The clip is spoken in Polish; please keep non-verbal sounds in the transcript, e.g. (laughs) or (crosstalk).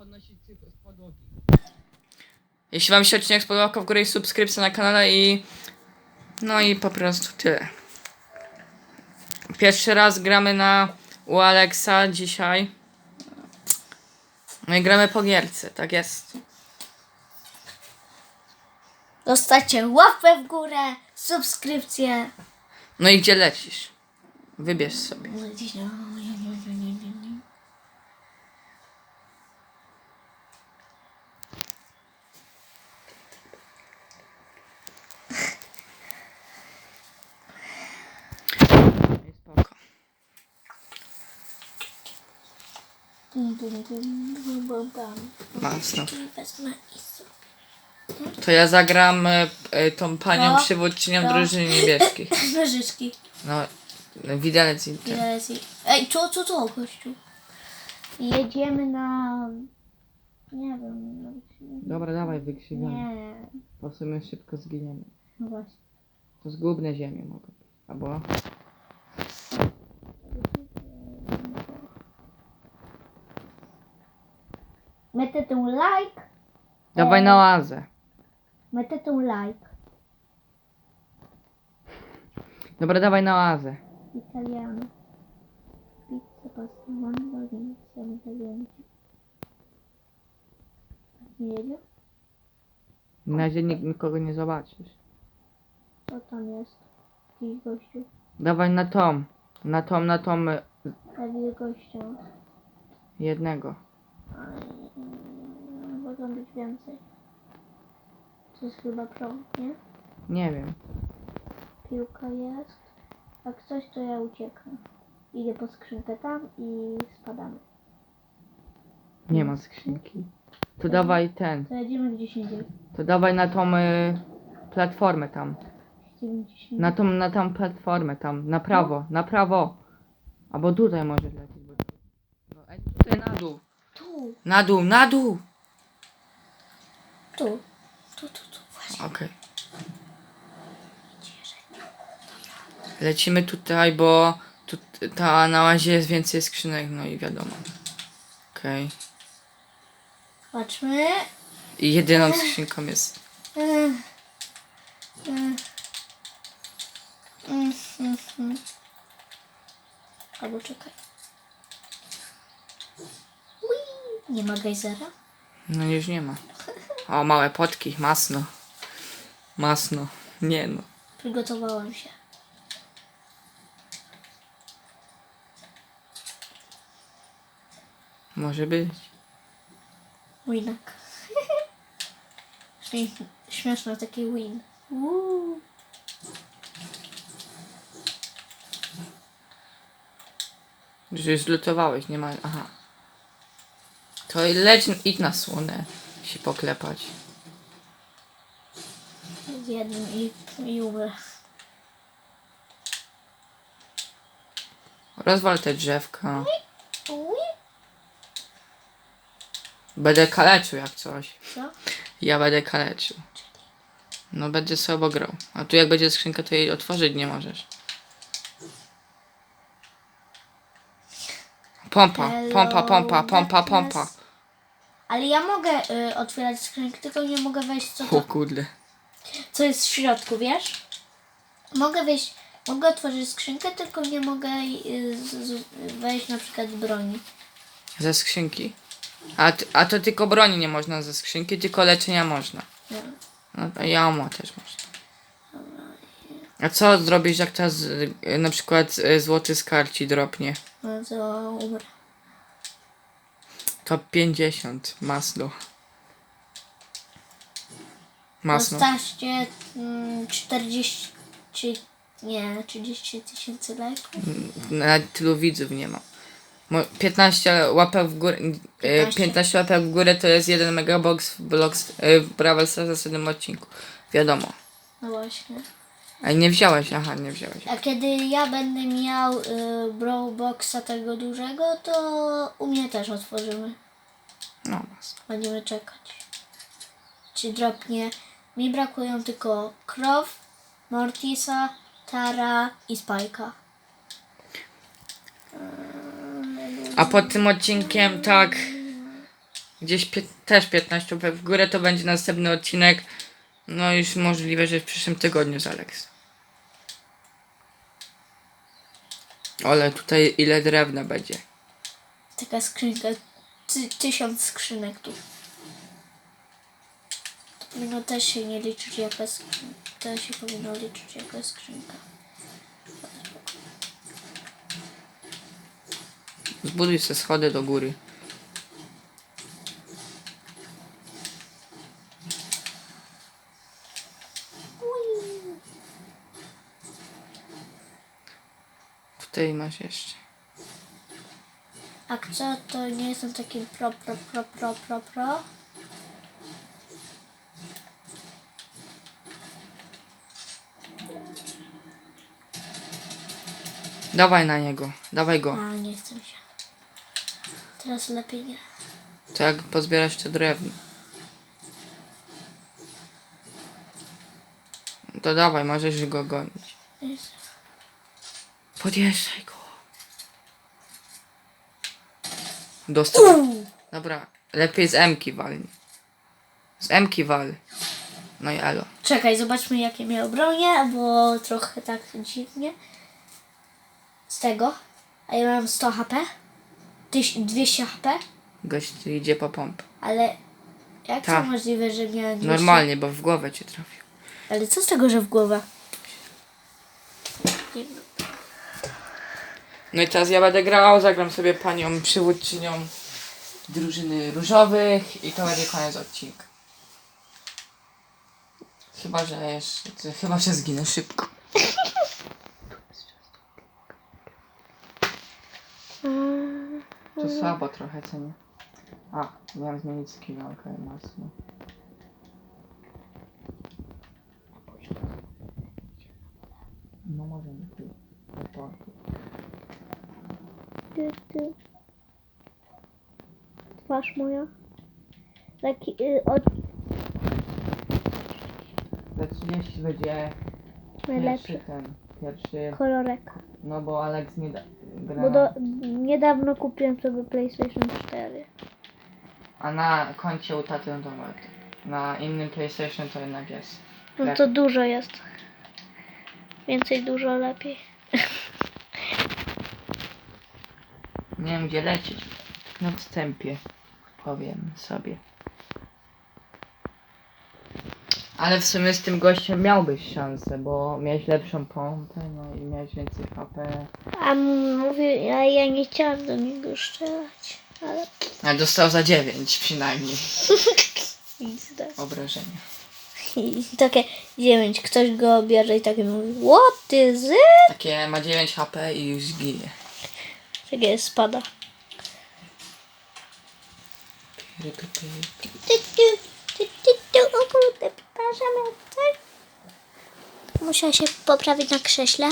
podnosić tylko z podłogi. Jeśli wam się odcinek spodobał, łapka w górę i subskrypcja na kanale i... No i po prostu tyle. Pierwszy raz gramy na u Alexa dzisiaj. No i gramy po gierce, tak jest. Zostawcie łapę w górę, subskrypcję. No i gdzie lecisz? Wybierz sobie. Wezmę i sobie. To ja zagram e, e, tą panią No. przywódczynią No. drużyny niebieskich. (laughs) Nożyczki. No, widelec i ten. Ile jest- Ej, co, co, co, gościu? Jedziemy na... Nie wiem. Dobra, dawaj, wykrzywiamy. Nie. Po sumie szybko zginiemy. No właśnie. To zgubne ziemie mogą być. Albo... Metę ten like. Dawaj na oazę. Metę ten like. Dobra, dawaj na oazę. Italiano. Pizza, pasta, mango, Venezia, italianci. Nie jedzie? Na razie nik- nikogo nie zobaczysz. Co tam jest? Jakiś gościu. Dawaj na tom. Na tom, na tom e, Ja widzę gościa. jednego. Mm, Mogą być więcej. To jest chyba prąd, nie? Nie wiem. Piłka jest. Jak coś, to ja ucieknę. Idę po skrzynkę tam i spadamy. Nie ma skrzynki. To dawaj ten. To jedziemy gdzieś indziej. To dawaj na tą y, platformę tam. Jedziemy gdzieś indziej. Na tą, na tą platformę tam. Na prawo, na prawo. Albo tutaj może lecieć. Bo... No, ej, tutaj na dół. Tu, Na dół, na dół. tu. Tu, tu, tu. Właśnie. Okej. Lecimy tutaj, bo tu, ta na łazie jest więcej skrzynek, no i wiadomo. Okej. Patrzmy. I jedyną skrzynką jest. Mm. Mm. Mm, mm, mm. Albo czekaj. Nie ma gejzera? No już nie ma. O, małe potki, masno. Masno. Nie no. Przygotowałam się. Może być. Winak. (laughs) Śmie- Śmieszny taki win. Uuu. Że zlutowałeś, nie ma. Aha. To leć, idź na słonę się poklepać. Z jednym i, umrę. Rozwal te drzewka. Będę kaleczył jak coś. Co? Ja będę kaleczył. No będzie sobie grał. A tu jak będzie skrzynka, to jej otworzyć nie możesz. Pompa, pompa, pompa, pompa, pompa. Ale ja mogę y, otwierać skrzynkę, tylko nie mogę wejść co, O to, kurde. co jest w środku, wiesz? Mogę wejść, mogę otworzyć skrzynkę, tylko nie mogę y, z, z, wejść na przykład z broni. Ze skrzynki. A, t- a to tylko broni nie można ze skrzynki, tylko leczenia można. Nie. No to jamo też można. A co zrobisz jak teraz y, na przykład y, złoty z karci dropnie? No to umrę. To 50 masno. Masno. Zostawcie mm, 40, nie, 30 tysięcy lajków. Nawet tylu widzów nie ma. Mo- 15 łapek w górę. y, 15. 15 łapek w górę to jest jeden megabox w Blox, y, w Brawl Stars w jednym odcinku. Wiadomo. No właśnie. A nie wziąłeś, aha, nie wziąłeś. A kiedy ja będę miał y, Brawlboxa tego dużego, to u mnie też otworzymy. No, masno. Będziemy czekać. Czy dropnie. Mi brakują tylko Crow, Mortisa, Tara i Spike'a. A pod tym odcinkiem tak. Gdzieś pie- też 15 łapek w górę to będzie następny odcinek. No już możliwe, że w przyszłym tygodniu z Alex. Ale tutaj ile drewna będzie. Taka skrzynka. Ty, tysiąc skrzynek tu. To powinno też się nie liczyć jako skrzynka. To się powinno liczyć jako skrzynka. Zbuduj sobie schody do góry. Tutaj masz jeszcze. A co to nie jestem takim pro, pro, pro, pro, pro, pro? Dawaj na niego, dawaj go. A, nie chcę się. Teraz lepiej nie. To jak pozbierasz te drewno. To dawaj, możesz go gonić. Podjeżdżaj go. Dostał. Dobra, lepiej z M-ki walni. Z M-ki wal. No i elo. Czekaj, zobaczmy jakie miał bronie, bo trochę tak dziwnie. Z tego. A ja mam 100 HP. Tyś, 200 HP. Gość idzie po pompę. Ale jak Tak. to możliwe, że miałem 200? Normalnie, bo w głowę cię trafił. Ale co z tego, że w głowę? Nie wiem. No i teraz ja będę grał, zagram sobie panią przywódczynią drużyny różowych i to będzie koniec odcinka. Chyba, że jeszcze, chyba, że zginę szybko. To słabo trochę, co nie? A, miałem zmienić skin, okej, mocno. No może nie tu. Reportu. Ty. Twarz moja. Taki y, od Za 30 będzie najlepszy pierwszy ten, pierwszy, kolorek. no bo Alex nie da, gra, Bo do, niedawno kupiłem sobie PlayStation 4. a na koncie u taty to ma- na innym PlayStation to jednak jest. No to dużo jest. Więcej dużo lepiej. Nie wiem gdzie lecieć. Na wstępie powiem sobie. Ale w sumie z tym gościem miałbyś szansę, bo miałeś lepszą pompę, no i miałeś więcej HP. A mówię, ja, ja nie chciałam do niego strzelać. Ale Ale dostał za 9 przynajmniej (laughs) XD. obrażenia. I takie 9. Ktoś go bierze i taki mówi, what is it? Takie ma 9 HP i już ginie. Takie spada. O. Muszę się poprawić na krześle.